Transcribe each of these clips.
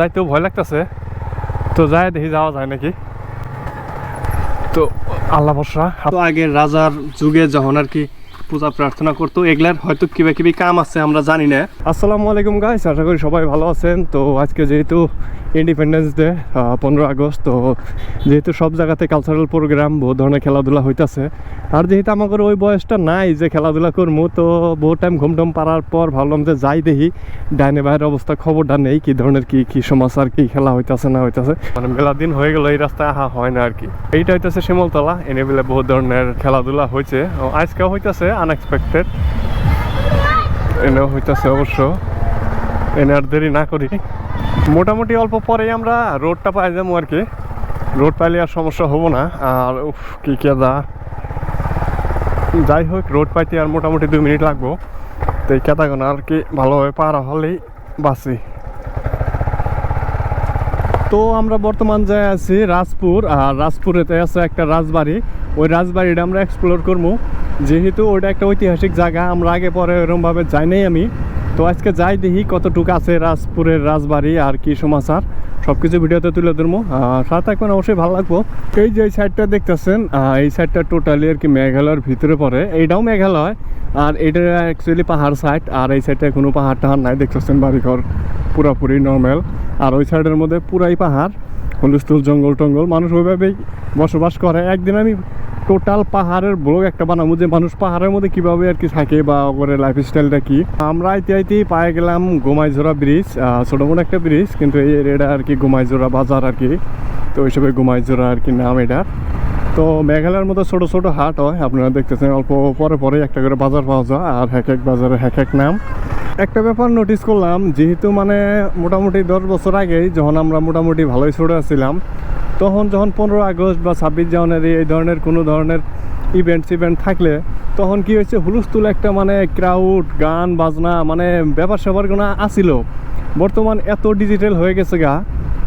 যাইতেও ভয় লাগতেছে। তো যাই দেখি যাওয়া যায় নাকি? তো আল্লাহ বর্ষা তো আগে রাজার যুগে যখন আর কি পূজা প্রার্থনা করতো এগুলার হয়তো কিবা কিবি কাম আছে আমরা জানি না। আসসালামু আলাইকুম গাইস আশা করি সবাই ভালো আছেন। তো আজকে যেহেতু ইন্ডিপেন্ডেন্স ডে পনেরো আগস্ট তো যেহেতু সব জায়গাতে কালচারাল প্রোগ্রাম বহু ধরনের খেলাধুলা হইতাছে। আর যেহেতু আমাদের ওই বয়সটা নাই যে খেলাধুলা করব তো বহু টাইম ঘুমটুম পারার পর ভাবলাম যে যাই দেখি, ডাইনে বাইরের অবস্থা খবরটা নেই, কি ধরনের কি কি সমাচার, কি খেলা হইতাছে, না হইতাছে। মানে মেলা দিন হয়ে গেল, এই রাস্তায় আহা হয় না আর কি এইটা হইতাছে শিমলতলা, এনে বেলে বহু ধরনের খেলাধুলা হয়েছে ও, আজকেও হইতাছে আনএক্সপেক্টেড এনেও হইতাছে অবশ্য। এনে আর দেরি না করি। মোটামুটি অল্প পরেই আমরা রোডটা পাই যাব আর কি। রোড পাইলে আর সমস্যা হব না। আর উফ, কি কেদা। যাই হোক, রোড পাইতে আর মোটামুটি দুই মিনিট লাগবো। তো এই কেদাগোনা আর কি ভালোভাবে পারা হলেই বাসি তো আমরা বর্তমান যাই আছি রাজপুর, আর রাজপুরেতে আছে একটা রাজবাড়ি। ওই রাজবাড়িটা আমরা এক্সপ্লোর করব। যেহেতু ওইটা একটা ঐতিহাসিক জায়গা, আমরা আগে পরে ওরকমভাবে যাই নাই আমি। তো আজকে যাই দেখি কতটুকু আছে রাজপুরের রাজবাড়ি আর কি সমাচার। সব কিছু ভিডিওতে তুলে ধরবো। সাথে এখন অবশ্যই ভালো লাগবো। এই যে এই সাইডটা দেখতেছেন এই সাইডটা টোটালি আর কি মেঘালয়ের ভিতরে পড়ে। এইটাও মেঘালয়। আর এটা অ্যাকচুয়ালি পাহাড় সাইড আর এই সাইডে কোনো পাহাড় টাহাড় নাই, দেখতেছেন বাড়িঘর পুরাপুরি নর্মাল আর ওই সাইডের মধ্যে পুরাই পাহাড় হুলস্থুল জঙ্গল টঙ্গল মানুষ ওইভাবেই বসবাস করে। একদিন আমি টোটাল পাহাড়ের ব্লগ একটা বানাবো যে মানুষ পাহাড়ের মধ্যে কীভাবে আর কি থাকে বা ওপরে লাইফ স্টাইলটা কি? আমরা আইতে আইতে পায়ে গেলাম গোমাইজোড়া ব্রিজ ছোটো মোটো একটা ব্রিজ কিন্তু এটা আর কি গোমাইজোড়া বাজার আর কি। তো ওইসবে গোমাইজোড়া আর কি নাম এটা। তো মেঘালয়ের মধ্যে ছোট ছোট হাট হয়, আপনারা দেখতেছেন, অল্প পরে পরে একটা করে বাজার পাওয়া যায়, আর হ্যাক এক বাজারে হ্যাক এক নাম। একটা ব্যাপার নোটিস করলাম, যেহেতু মানে মোটামুটি দশ বছর আগেই যখন আমরা মোটামুটি ভালোই ছোটো আছিলাম তখন যখন পনেরো আগস্ট বা ছাব্বিশ জানুয়ারি এই ধরনের কোনো ধরনের ইভেন্ট থাকলে, তখন কি হয়েছে, হুলস্থুল একটা মানে ক্রাউড গান, বাজনা মানে ব্যাপার স্যাপারগুলো আসিল। বর্তমান এত ডিজিটাল হয়ে গেছে গা,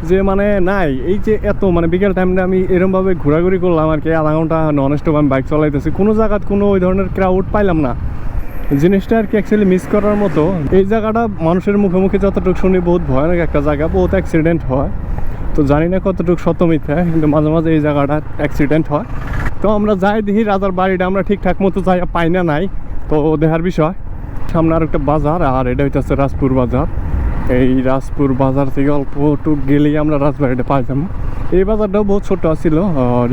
যে মানে নাই, এই যে এত মানে বিকেল টাইমটা আমি এরমভাবে ঘোরাঘুরি করলাম আর কি, আধা ঘণ্টা নন স্টপ আমি বাইক চালাইতেছি, কোনো জায়গাত কোনো ওই ধরনের ক্রাউড পাইলাম না। জিনিসটা আর কি অ্যাকচুয়ালি মিস করার মতো। এই জায়গাটা মানুষের মুখে মুখে যতটুকু শুনি বহুত ভয়ানক একটা জায়গা, বহুত অ্যাক্সিডেন্ট হয়। তো জানি না কতটুকু সত্য মিথ্যা, কিন্তু মাঝে মাঝে এই জায়গাটা অ্যাক্সিডেন্ট হয়। তো আমরা যাই দেখি রাজার বাড়িটা, আমরা ঠিকঠাক মতো যাই, পাই না নাই। তো দেখার বিষয়, সামনে আর একটা বাজার, আর এটা হইতেছে রাজপুর বাজার। এই রাজপুর বাজার থেকে অল্প একটু গেলেই আমরা রাজবাড়িটা পাই যাব। এই বাজারটাও বহুত ছোট ছিল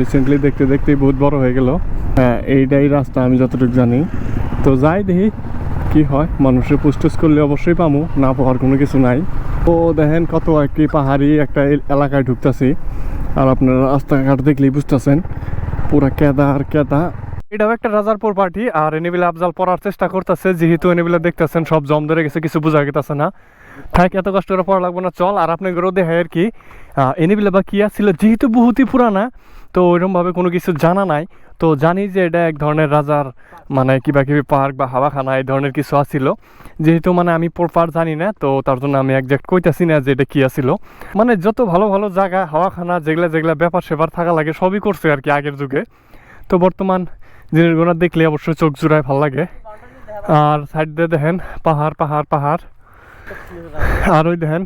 রিসেন্টলি দেখতে দেখতেই বহুত বড় হয়ে গেল। হ্যাঁ এইটাই রাস্তা, আমি যতটুকু জানি। তো যাই দেখি কি হয়। মানুষের পুষ্টুস করলে অবশ্যই পামু, না পাওয়ার কোনো কিছু নাই। ও দেখেন কত একটি পাহাড়ি একটা এলাকায় ঢুকতেছি। আর আপনারা রাস্তাঘাট দেখলেই বুঝতেছেন, পুরা কেদা আর কেদা। এটাও একটা রাজার প্রপার্টি আর এনেবিলা আফজাল পড়ার চেষ্টা করতেছে, যেহেতু এনেবিলা দেখতেছেন, সব জম ধরে গেছে, কিছু বোঝা গেতেছে না। থাক, এত কষ্ট করে পড়া লাগবে না, চল, আর আপনাদেরও দেখায় আর কি? এনেবিলা বা কি ছিল যেহেতু বহুতই পুরানা, তো ওইরকমভাবে কোনো কিছু জানা নাই। তো জানি যে এটা এক ধরনের রাজার মানে কিবা কিবি পার্ক বা হাওয়াখানা, এই ধরনের কিছু আছিল। যেহেতু মানে আমি প্রপার জানি না, তো তার জন্য আমি একজ্যাক্ট কইতাছি না যে এটা কি আছিল। মানে যত ভালো ভালো জায়গা, হাওয়াখানা, যেগুলা যেগুলা ব্যাপার সেবার থাকা লাগে, সবই করছে আর কি আগের যুগে। তো বর্তমান জিনিসগুলো দেখলে অবশ্যই চোখ জুড়ায় ভালো লাগে। আর সাইড দিয়ে দেখেন, পাহাড় পাহাড় পাহাড়। আর ওই দেখেন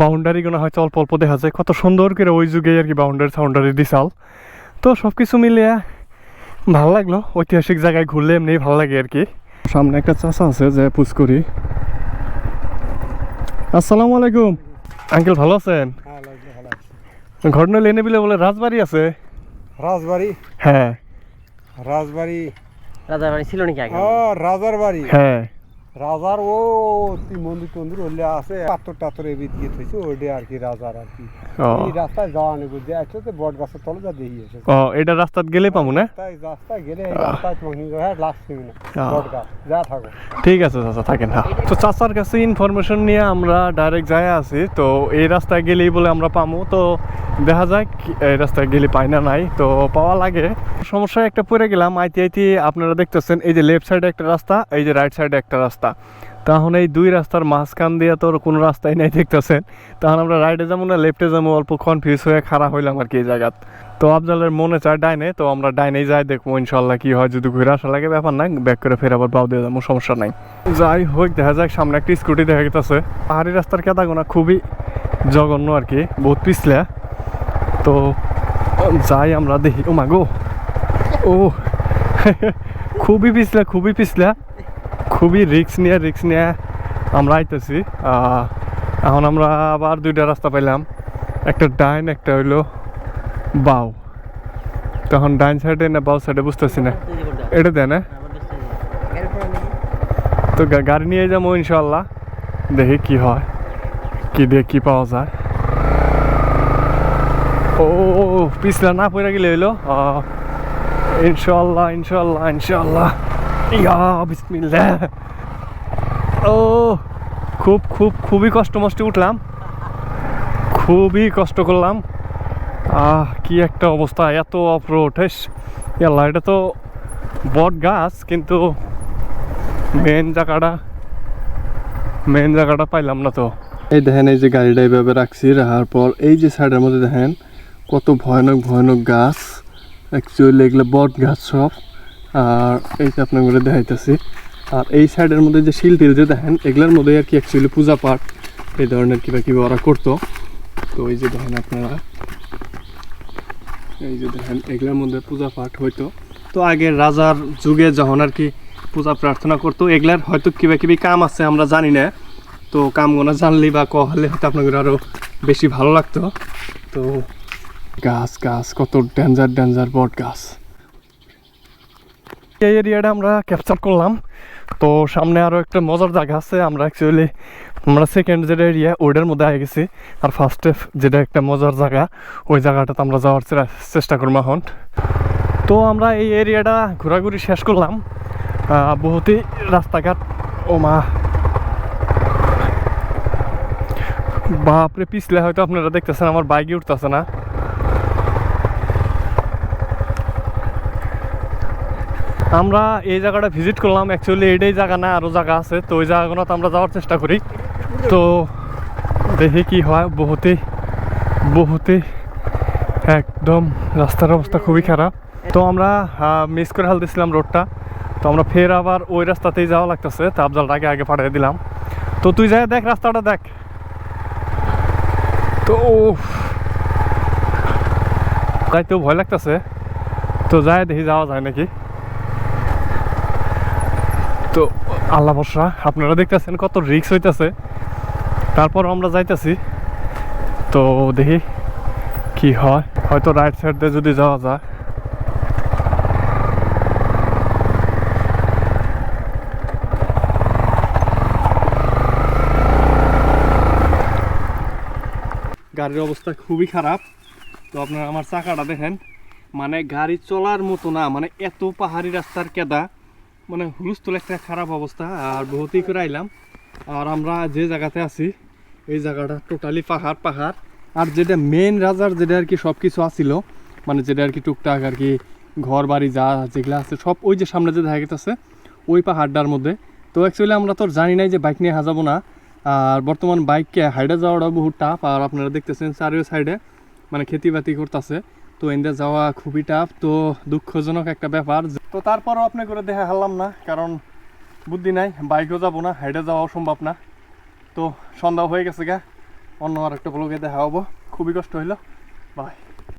বাউন্ডারিগুলো হয়তো অল্প অল্প দেখা যায়। কত সুন্দর করে ওই যুগে আর কি বাউন্ডারি সাউন্ডারি দিশাল তো সব কিছু মিলিয়ে ভালো লাগল ঐতিহাসিক জায়গায় ঘুরলে এমনি ভালো লাগে আর কি। সামনে একটা চাষা আছে যে পুষ্করি আসসালামু আলাইকুম। আঙ্কেল ভালো আছেন? ঘটনা লেনে বিলে বলে রাজবাড়ি আছে। রাজবাড়ি? হ্যাঁ। রাজবাড়ি? রাজার বাড়ি ছিল নাকি আগে? ও রাজার বাড়ি? হ্যাঁ। রাজার ও মন্দির টন্দির হলে আছে পাথর টাথর এবিট গিয়ে থইছে ওইটা আর কি রাজার আর কি। এই রাস্তায় যাওয়া নেই বুঝতে আসছে তো বট গাছের তলে যা দেখি এসে ও এটা রাস্তাত গেলে পাবো না? তাই রাস্তায় গেলে এই রাস্তায় তোমাকে নিয়ে হ্যাঁ লাস্ট তুমি না বট গাছ যা থাকো। ঠিক আছে চাচা থাকেন হ্যাঁ। তো চাচার কাছে ইনফরমেশন নিয়ে আমরা ডাইরেক্ট যাই আছি তো এই রাস্তায় গেলেই বলে আমরা পামু। তো দেখা যাক এই রাস্তায় গেলে পাই না নাই তো পাওয়া লাগে। সমস্যা একটা পড়ে গেলাম আইতে আইতে আপনারা দেখতেছেন এই যে লেফট সাইডে একটা রাস্তা এই যে রাইট সাইডে একটা রাস্তা। তখন এই দুই রাস্তার মাঝখান দিয়ে তো কোনো রাস্তাই নাই দেখতেছেন। তখন আমরা রাইটে যাব না লেফটে যাব, অল্প কনফিউজ হয়ে খারাপ হইলাম আর কি এই জায়গাত। তো আফজালের মনে চায় ডাইনে, তো আমরা ডাইনেই যাই, দেখব ইনশাল্লাহ কি হয়। যদি ঘুরে আসা লাগে ব্যাপার নাই ব্যাক করে ফের আবার বাউ দিয়ে যাব, সমস্যা নাই। যাই হোক, দেখা যাক, সামনে একটা স্কুটি দেখা গেছে পাহাড়ি রাস্তার কেদাগোনা খুবই জঘন্য আর কি, বহুত পিছলা। তো যাই আমরা দেখি, ও মাগো ও, খুবই পিছলা খুবই পিছলা। খুবই রিক্স নিয়ে রিক্স নিয়ে আমরা আইতেছি। এখন আমরা আবার দুইটা রাস্তা পাইলাম। একটা ডাইন, একটা হইল বাও। তখন ডাইন সাইডে না বাও সাইডে বুঝতেছি না। এটা দেয় না তো গাড়ি নিয়ে যাব ইনশাল্লাহ দেখি কি হয়, কি দিয়ে কি পাওয়া যায়। ও, পিছলা না পড়ে গেলে হইল? ইনশাল্লাহ ইনশাল্লাহ ইনশাল্লাহ ইয়া, বিসমিল্লাহ। ও, খুব খুব, খুবই কষ্ট মষ্টে উঠলাম। খুবই কষ্ট করলাম। আহ, কি একটা অবস্থা, এত অফরোড, হেস। ইয়াল্লা এটা তো বট গাছ, কিন্তু মেন জায়গাটা মেন জায়গাটা পাইলাম না তো। এই দেখেন, এই যে গাড়িটা এইভাবে রাখছি, রাখার পর এই যে সাইডের মধ্যে দেখেন, কত ভয়ানক ভয়ানক গাছ। অ্যাকচুয়ালি এগুলো বট গাছ সব। আর এই যে আপনার করে দেখাইতেছি। আর এই সাইডের মধ্যে যে শিল টিল যে দেখেন, এগুলোর মধ্যে আর কি অ্যাকচুয়ালি পূজা পাঠ, এই ধরনের কিবা কিবা ওরা করতো। তো এই যে দেখেন আপনারা, এই যে দেখেন, এগুলোর মধ্যে পূজা পাঠ হইতো। তো আগে রাজার যুগে যখন আর কি পূজা প্রার্থনা করতো, এগুলার হয়তো কিবা কিবি কাম আছে, আমরা জানি না। তো কামগুলো জানলি বা কহলে হয়তো আপনাদের আরও বেশি ভালো লাগতো। তো গাছ গাছ, কত ডেঞ্জার ডেঞ্জার বট গাছ। এই এরিয়াটা আমরা ক্যাপচার করলাম। তো সামনে আরও একটা মজার জায়গা আছে, আমরা অ্যাকচুয়ালি আমরা সেকেন্ড যেটা এরিয়া ওইটার মধ্যে আগে গেছি। আর ফার্স্টে যেটা একটা মজার জায়গা, ওই জায়গাটাতে আমরা যাওয়ার চেষ্টা করব এখন। তো আমরা এই এরিয়াটা ঘোরাঘুরি শেষ করলাম। বহুতই রাস্তাঘাট, ও মা। বাপরে, পিছলে হয়তো আপনারা দেখতেছেন, আমার বাইকে উঠতেছে না। আমরা এই জায়গাটা ভিজিট করলাম। অ্যাকচুয়ালি এইটাই জায়গা না আরও জায়গা আছে। তো ওই জায়গাগুলোতে আমরা যাওয়ার চেষ্টা করি। তো দেখি কি হয়। বহুতই বহুতই একদম রাস্তার অবস্থা খুবই খারাপ। তো আমরা মিস করে হালতেছিলাম রোডটা তো আমরা ফের আবার ওই রাস্তাতেই যাওয়া লাগতেছে। তো আফজালটা আগে পাঠিয়ে দিলাম। তো তুই যাই দেখ রাস্তাটা দেখ। তো উফ, তো ভয় লাগতেছে। তো যাই দেখি যাওয়া যায় নাকি? তো আল্লাহ ভরসা, আপনারা দেখতেছেন কত রিক্স হইতেছে। তারপর আমরা যাইতেছি। তো দেখি কি হয়। হয়তো রাইট সাইড দিয়ে যদি যাওয়া যায়। গাড়ির অবস্থা খুবই খারাপ। তো আপনারা আমার চাকাটা দেখেন। মানে গাড়ি চলার মতো না মানে এত পাহাড়ি রাস্তার কেদা। মানে হুলস্থুল একটা খারাপ অবস্থা, আর বহুতই করে আইলাম। আর আমরা যে জায়গাতে আছি, এই জায়গাটা টোটালি পাহাড় পাহাড়। আর যেটা মেন রাজার যেটা আর কি সব কিছু আসিল মানে যেটা আর কি টুকটাক আর কি ঘর, বাড়ি যা যেগুলো আছে, সব ওই যে সামনে যে দেখা গেছে ওই পাহাড়টার মধ্যে। তো অ্যাকচুয়ালি আমরা তো জানি নাই যে বাইক নিয়ে হাজাবো না। আর বর্তমান বাইককে হাইডে যাওয়াটা বহুত টাফ আর আপনারা দেখতেছেন চারিও সাইডে মানে খেতি বাতি করতেছে। তো এনদে যাওয়া খুবই টাফ তো দুঃখজনক একটা ব্যাপার তো তারপরও আপনি করে দেখা হারলাম না, কারণ বুদ্ধি নাই, বাইকও যাব না হাইডে যাওয়াও সম্ভব না। তো সন্ধ্যা হয়ে গেছে গা, অন্য আর একটা ব্লগে দেখা হব। খুবই কষ্ট হইল। বাই